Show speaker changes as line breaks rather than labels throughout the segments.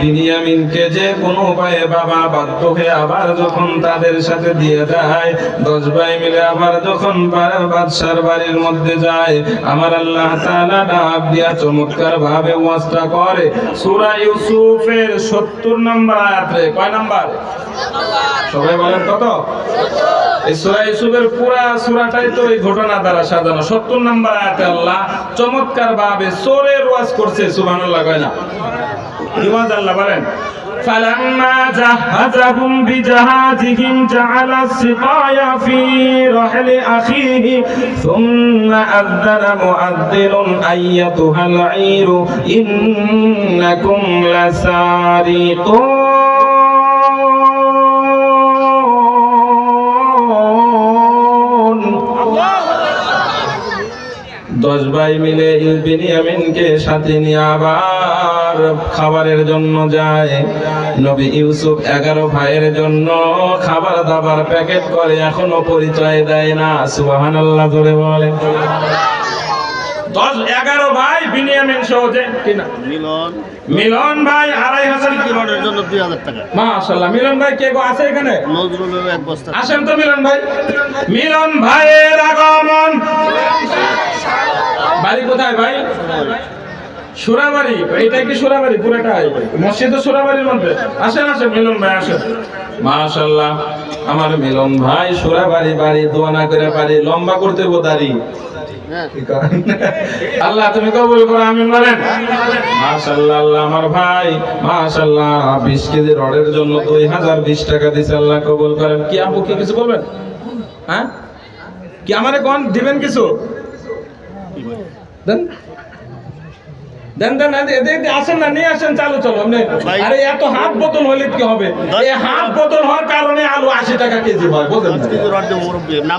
বিনিয়ামিনকে যে কোনো উপায়ে বাবা বাধ্য হয়ে আবার যখন তাদের সাথে দিয়ে দেয় দশ ভাই মিলে আবার যখন বাদশার বাড়ির মধ্যে যায়, আমার আল্লাহ তাআলা ডাক দিয়া চমৎকার ভাবে ওয়াজটা করে। সূরা ইউসুফের 70 নম্বর আয়াতে কয় নাম্বার? সবাই বলেন কত? এই সূরা ইউসুফের পুরা সূরাটাই তো এই ঘটনা দ্বারা সাজানো। 70 নম্বর আয়াতে আল্লাহ চমৎকার ভাবে চোরের ওয়াজ করছে, সুবহানাল্লাহ, কয় না? কি ওয়াজ আল্লাহ বলেন فلما جهزهم بجهازهم جعل السقايا في رحل أخيه ثم أذن مؤذن أيتها العير إنكم لسارقون দশ ভাই মিলে বিনিয়ামিনকে সাথে নিয়ে আবার খাবারের জন্য যায়। নবী ইউসুফ এগারো ভাইয়ের জন্য খাবার দাবার প্যাকেট করে এখনও পরিচয় দেয় না। সুবাহান আল্লাহ ধরে বলে দশ এগারো ভাই বিনিয়ামিন সহজে কিনা।
মিলন।
মিলন ভাই আড়াই হাজার
কিলোনের জন্য দুই হাজার টাকা।
মাশাল্লাহ মিলন ভাই কে আছে এখানে?
নজরুলের এক বস্তা।
আসেন তো মিলন ভাই। মিলন ভাইয়ের আগমন। বাড়ি কোথায় ভাই? সুরাবাড়ি এটা কি সুরাবাড়ি পুরোটাই মসজিদ সুরাবাড়ির মধ্যে আসেন আসেন মিলন ভাই আসেন। মাশাল্লাহ আমার মিলন ভাই সুরাবাড়ি বাড়ি দোয়ানা করে বাড়ি লম্বা করতে বোদারি
হ্যাঁ।
আল্লাহ তুমি কবুল করো আমিন বলেন। মাশাআল্লাহ আল্লাহ আমার ভাই। মাশাআল্লাহ 20 কেজি রডের জন্য 2020 টাকা দিছে আল্লাহ কবুল করেন। কি আপু কি কিছু বলবেন? হ্যাঁ? কি আমারে কোন দিবেন কিছু? দেন। দেন দেন আসেন না নিয়ে আসেন চালু চলো। আরে এত হাত বোতল হলে কি হবে? এই হাত বোতল হওয়ার কারণে আলু 80 টাকা কেজি হয় বুঝলেন
না।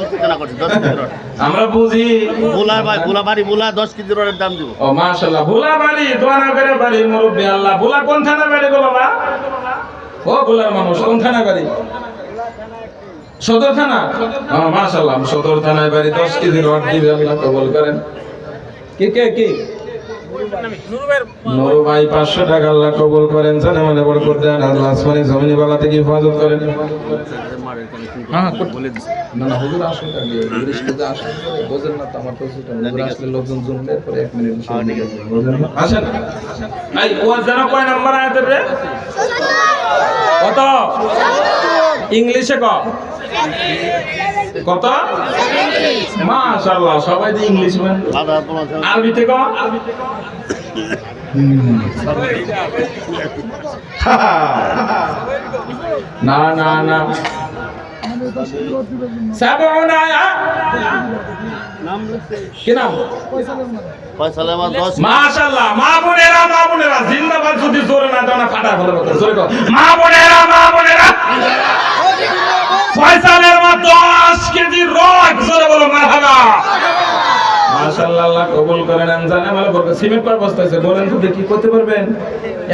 দশ
আমরা বুঝি।
বুলা ভাই বুলা বাড়ি বুলা দশ কেজি রডের দাম দিব।
ও ভোলা বাড়ি দোয়ানা করে বাড়ি মুরব্বী আল্লাহ। ভোলা কোন থানা বাড়ি গো বাবা ও ভোলার মানুষ কোন থানা বাড়ি? সদর থানা? ও মাশাআল্লাহ সদর থানায় বাড়ি 10 কেজি রড দিবে আল্লাহ কবুল করেন। কি কে কি? নুরু ভাই 500 টাকা আল্লাহ কবুল করেন জানে মানে বরকত দেন আল্লাহ আসমানি জমিনি বালা থেকে হেফাজত করেন। হ্যাঁ, কর-
বলে দিছি।
না না হুজুর আসুন আগে আসুন বোঝেন না তো আমার তো হুজুর আসলে লোকজন জমলে পরে এক মিনিট
ঠিক আছে।
বোঝেন না আসেন। এই ওয়াজ জানা কয় নাম্বার আয়াতে রে কত? ইংলিশে ক? কত? মাশাআল্লাহ, সবাই ইংলিশ আরবিতে না না না। সাবউনা মা বোনেরা মা বোনেরা, জিন্দাবাদ যদি জোরে না দাও না ফাটা ফেলে জোরে মা আল্লাহ কবুল করেন জানে মানে বলবে সিমেন্ট পার বস্তাছে বলেন তো দেখি করতে পারবেন?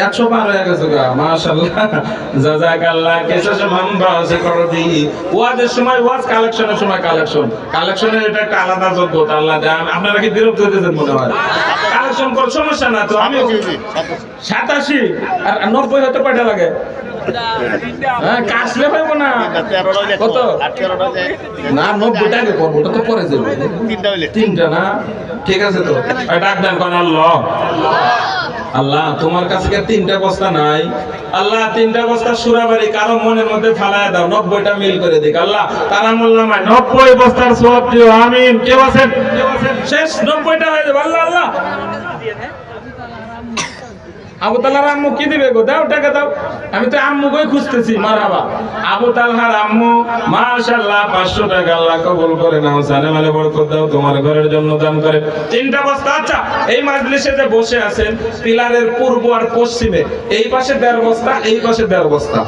100 পার হয়ে গেছে গা মাশাআল্লাহ। জাযাকাল্লাহ কেসে সমান বাসে করে দি। ওয়াজের সময় ওয়াজ কালেকশনের সময় কালেকশন। কালেকশনের এটা একটা আলাদা যোগ্যতা আল্লাহ দেন। আপনারা কি বিরক্ত হতেছেন মনে হয়? কালেকশন করার সমস্যা না তো আমি
সাতাশি,
আর নব্বই হতে কয়টা লাগে। কাশলে হইব না।
তিনটা, তেরো রইলে
কত?
আট তেরো রইলে
না নব্বইটা আগে করব ওটা তো পরে যাবে।
তিনটা
তিনটা না? ঠিক আছে তো। এই ডাক আল্লাহ। আল্লাহ তোমার কাছে আর তিনটা বস্তা নাই? আল্লাহ তিনটা বস্তা সুরাবাড়ি কারও মনের মধ্যে ফালায় দাও নব্বইটা মিল করে দিক। আল্লাহ তারা মোল্লামায় নব্বই বস্তার সব দিও আমিন। কেউ আছেন? শেষ নব্বইটা হয়ে যাবে। আল্লাহ আল্লাহ। আবু আম্মু কি দিবে গো? দাও, টাকা দাও। আমি তো আম্মু কই খুঁজতেছি মারহাবা আবু তালহার আম্মু, মাশাআল্লাহ 500 টাকা আল্লাহ কবুল করে জানে মানে বরকত দাও, তোমার ঘরের জন্য দান করে। তিনটা বস্তা আচ্ছা এই মাজলিসে যে বসে আছেন, পিলারের পূর্ব আর পশ্চিমে, এই পাশে দেড় বস্তা, এই পাশে দেড় বস্তা।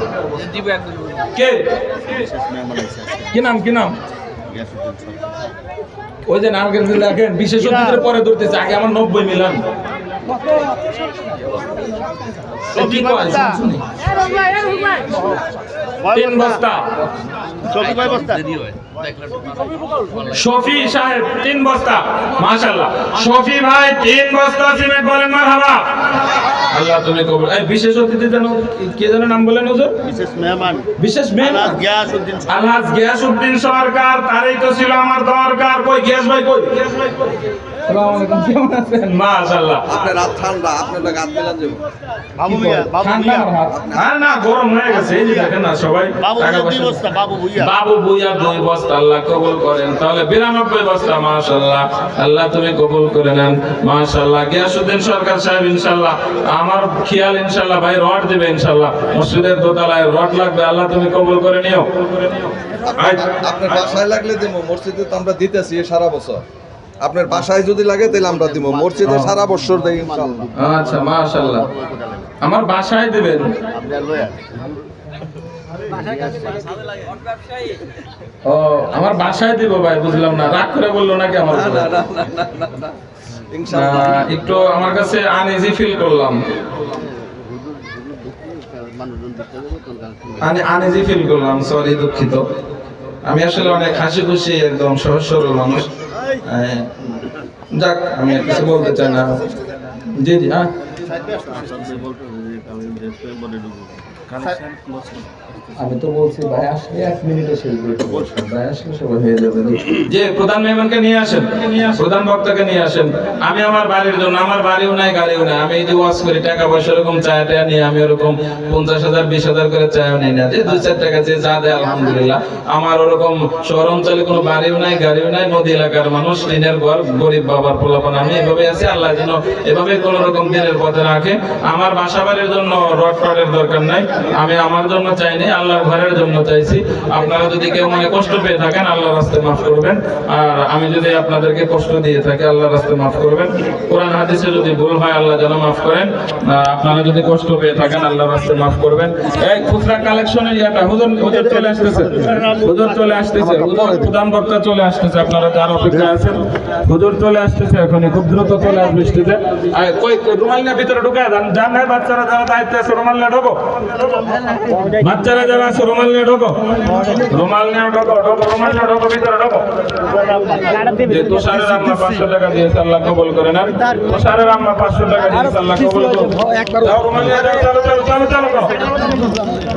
কে। কি নাম কি নাম? ওই যে নাম দেখেন বিশেষ পরে ধরতেছে, আগে আমার নব্বই মিলান? তিন বস্তা। শফি সাহেব তিন বস্তা। শফি ভাই তিন বস্তা সিমেন্ট বলেন আল্লাহ তুমি কবুল এই বিশেষ অতিথি জানো কে জানো নাম বলেন হুজুর?
বিশেষ মেহমান।
বিশেষ মেন
আলাস গিয়াসউদ্দিন
আলহাজ গিয়াসউদ্দিন সরকার তারই তো ছিল আমার দরকার। কই গিয়াস ভাই কই? আসসালামু আলাইকুম কেমন আছেন? মাশাআল্লাহ।
আপনার রাত ঠান্ডা আপনার হাত মেলান যাব।
বাবু মিয়া বাবু
ঠান্ডা
মিয়া
আমার হাত। আর না গরম হয়ে গেছে এই যে দেখেন না সবাই
বাবু
টাকা
মিয়া দুই
পয়সা-
বস্তা বাবু ভুইয়া।
বাবু বুইয়া দুই বস্তা আল্লাহ কবুল করেন। তাহলে বিরানব্বই বস্তা মাশাল্লাহ আল্লাহ তুমি কবুল করে নেন মাশাল্লাহ গিয়াসুদ্দিন সরকার সাহেব ইনশাল্লাহ আমার খেয়াল ইনশাল্লাহ ভাই রড দেবে ইনশাল্লাহ মসজিদের দোতলায় রড লাগবে আল্লাহ তুমি কবুল করে নিও। আচ্ছা।
আপনার বাসায় লাগলে দেবো মসজিদে তো আমরা দিতেছি সারা বছর। আপনার বাসায় যদি লাগে তাহলে আমরা দিব। মসজিদে সারা বছর দেই ইনশাআল্লাহ।
আচ্ছা মাশাল্লাহ আমার বাসায় দিবেন? ও আমার বাসায় দিব ভাই বুঝলাম না। রাগ করে বলল নাকি আমার একটু আমার কাছে আনইজি ফিল করলাম। আনইজি ফিল করলাম সরি দুঃখিত। আমি আসলে অনেক হাসি খুশি একদম সহজ সরল মানুষ। যাক আমি আর কিছু বলতে চাই না। জি জি হ্যাঁ। আমি তো বলছি, ভাই, আসলে এক মিনিটে শেষ ভাই, আসলে সবাই হয়ে যাবে যে প্রধান মেহমানকে নিয়ে আসেন, প্রধান বক্তাকে নিয়ে আসেন, আমি আমার বাড়ির জন্য, আমার বাড়িও নাই, গাড়িও নাই, আমি এই যে করি, টাকা পয়সা এরকম নিয়ে, আমি ওরকম পঞ্চাশ হাজার, বিশ হাজার করে নিই না। যে চার টাকা যে যা দেয়, আলহামদুলিল্লাহ, আমার ওরকম শহর অঞ্চলে কোনো বাড়িও নাই, গাড়িও নাই, নদী এলাকার মানুষ, ঋণের ঘর, গরিব বাবার পোলাপান, আমি এভাবে আছি, আল্লাহ যেন এভাবে কোন রকম দিনের পথে রাখে। আমার বাসা বাড়ির জন্য রড টডের দরকার নাই, আমি আমার জন্য চাইনি আল্লাহর ঘরের জন্য চাইছি। আপনারা যদি কেউ মনে কষ্ট পেয়ে থাকেন, আল্লাহর রাস্তায় মাফ করবেন। আর আমি যদি আপনাদেরকে কষ্ট দিয়ে থাকি, আল্লাহর রাস্তায় মাফ করবেন। কোরআন হাদিসে যদি ভুল হয়, আল্লাহ যেন মাফ করেন। আপনারা যদি কষ্ট পেয়ে থাকেন, আল্লাহর রাস্তায় মাফ করবেন। এই খুচরা কালেকশনের ইয়াটা, হুজুর হুজুর চলে আসতেছে। হুজুর চলে আসতেছে। হুজুর প্রধান বক্তা চলে আসতেছে। আপনারা যার অপেক্ষায় আছেন, হুজুর চলে আসতেছে এখনই। খুব দ্রুত চলে আসবে কই রুমাল নিয়ে ভিতরে ঢুকে যান। যান বাচ্চারা যারা দায়িত্বে আছে, রুমাল নিয়ে ঢোকো। বাচ্চারা যারা আছে, রুমাল নিয়ে ঢোকো। রুমাল নিয়ে ঢোকো ঢোকো, রুমাল নিয়ে ঢোকো, ভিতরে ঢোকো। যে তুষারের আম্মা পাঁচশো টাকা দিয়ে আল্লাহ কবুল করে না তুষারের আম্মা পাঁচশো টাকা দিয়ে আল্লাহ কবুল করে রুমাল নিয়ে চলো চলো চলো চলো।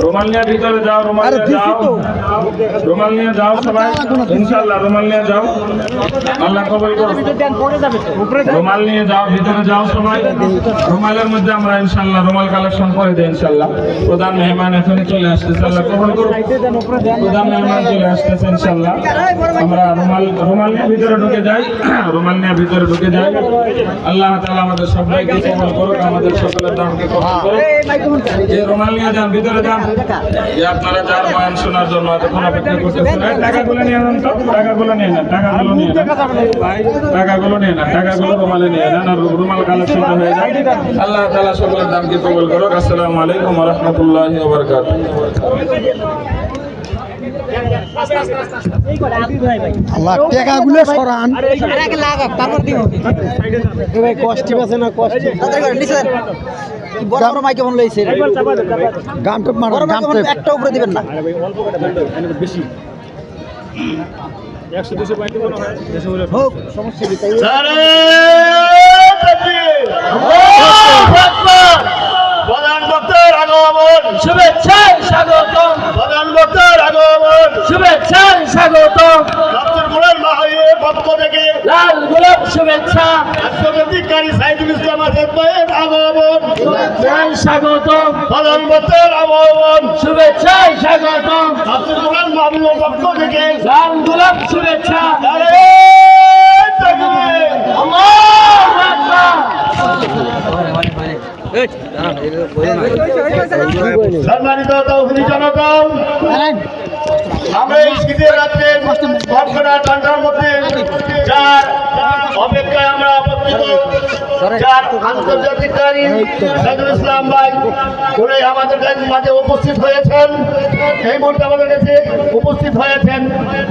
রুমাল নিয়ে ভিতরে যাও রুমাল নিয়ে যাও। রুমাল নিয়ে যাও সবাই। ইনশাল্লাহ রুমাল নিয়ে যাও। আল্লাহ কবল করো। রুমাল নিয়ে যাও ভিতরে যাও সবাই। রুমালের মধ্যে আমরা ইনশাল্লাহ রুমাল কালেকশন করে দিই ইনশাল্লাহ প্রধান মেহমান এখনই চলে আসতেছে আল্লাহ কবল করো প্রধান মেহমান চলে আসতেছে ইনশাল্লাহ আমরা রুমাল রুমাল নিয়ে ভিতরে ঢুকে যাই। রুমাল নিয়ে ভিতরে ঢুকে যাই। আল্লাহ তালা আমাদের সবাইকে কবুল করুক আমাদের সকলের দামকে কবুল করুক। যে রুমাল নিয়ে যান ভিতরে যান। যে আপনারা যার বয়ান শোনার জন্য টাকাগুলো নিয়ে নেন তো, টাকাগুলো নিয়ে নেন, টাকাগুলো নিয়ে নেন। টাকাগুলো নিয়ে নেন, টাকাগুলো রুমালে নিয়ে নেন, আর রুমাল কালেকশন হয়ে যায় আল্লাহ তালা সকলের দামকে কবল করো আসসালামু আলাইকুম রাহমাতুল্লাহি ওয়া বারাকাতুহু।
আল্লাহ টাকাগুলো সরান। ভাই কষ্ট আছে না কষ্ট
বড় বড় মাইকে মন লইছে
গান টপ মারো গান
একটা উপরে দিবেন না। হোক। সমস্যা নেই তাই
সারে তাকবীর আল্লাহু আকবার প্রধান বক্তার আগমন
শুভেচ্ছায় স্বাগতম।
প্রধান বক্তার আগমন।
শুভেচ্ছায় স্বাগতম।
আব্দুল গোলাম মাহাইয়ের পক্ষ থেকে
লাল গোলাপ শুভেচ্ছা।
রাষ্ট্রপতিকারী সাইদুল ইসলাম আজাদ ভাইয়ের আগমন।
শুভেচ্ছায় স্বাগতম।
প্রধান বক্তার আগমন।
শুভেচ্ছায় স্বাগতম।
আব্দুল গোলাম মাহবুবের পক্ষ থেকে
লাল গোলাপ শুভেচ্ছা আল্লাহু আকবার
সম্মানিত তৌহিদি জনতা আমরা এই শীতের রাত্রে কনকনা ঠান্ডার মধ্যে যার অপেক্ষায় আমরা অপেক্ষিত যার আন্তর্জাতিক তারিখ সাইদুল ইসলাম ভাই উনি আমাদের মাঝে উপস্থিত হয়েছেন এই মুহূর্তে আমাদের কাছে উপস্থিত হয়েছেন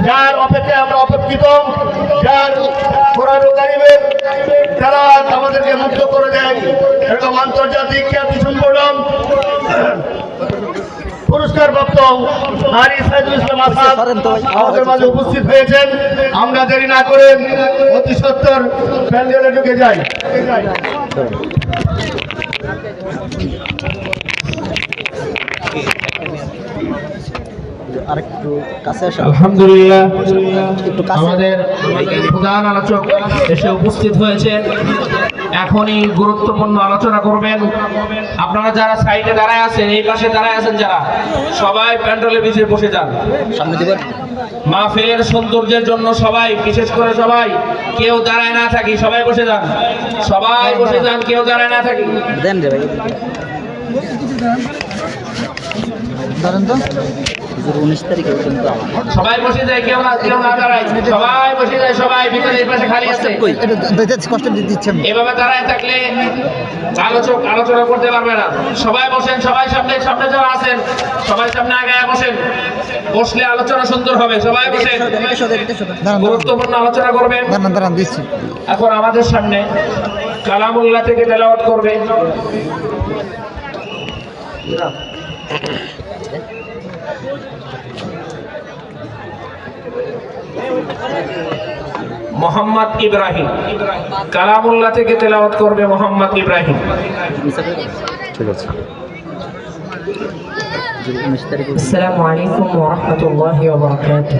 যার অপেক্ষায় আমরা অপেক্ষিত যার কোরআন কারিমের যারা আমাদেরকে মুক্ত করে দেয় এরকম আন্তর্জাতিক খ্যাতি সম্পন্ন পুরস্কার প্রাপ্ত হারি সাইদুল ইসলাম আসাদ আমাদের মাঝে উপস্থিত হয়েছেন। আমরা দেরি না করে অতি সত্তর প্যান্ডেলে ঢুকে যাই।
আরেকটু কাছে আসা
আলহামদুলিল্লাহ আমাদের প্রধান আলোচক এসে উপস্থিত হয়েছে এখনই গুরুত্বপূর্ণ আলোচনা করবেন। আপনারা যারা সাইডে দাঁড়ায় আছেন এই পাশে দাঁড়ায় আছেন যারা সবাই প্যান্ডেলের পিছিয়ে বসে যান। মাহফিলের সৌন্দর্যের জন্য সবাই বিশেষ করে সবাই কেউ দাঁড়ায় না থাকি সবাই বসে যান। সবাই বসে যান কেউ দাঁড়ায় না থাকি।
দেন রে ভাই। ধরেন তো। উনিশ তারিখে কিন্তু
সবাই বসে যায় কেউ না কেউ না দাঁড়ায়। সবাই বসে যায় সবাই ভিতরে এই পাশে খালি আছে।
কই? এটা দিতে কষ্ট দিতে দিচ্ছে
এভাবে দাঁড়ায় থাকলে আলোচক আলোচনা করতে পারবে না। সবাই বসেন সবাই সামনে সামনে যারা আছেন সবাই সামনে আগে বসেন। বসলে আলোচনা সুন্দর হবে সবাই বসেন গুরুত্বপূর্ণ আলোচনা করবেন।
দাঁড়ান দাঁড়ান দিচ্ছি।
এখন আমাদের সামনে কালামুল্লাহ থেকে তেলাওয়াত করবে। মোহাম্মদ ইব্রাহিম কালামুল্লাহ থেকে তেলাওয়াত করবে মোহাম্মদ ইব্রাহিম
ঠিক আছে উনিশ তারিখে
السلام عليكم ورحمة الله وبركاته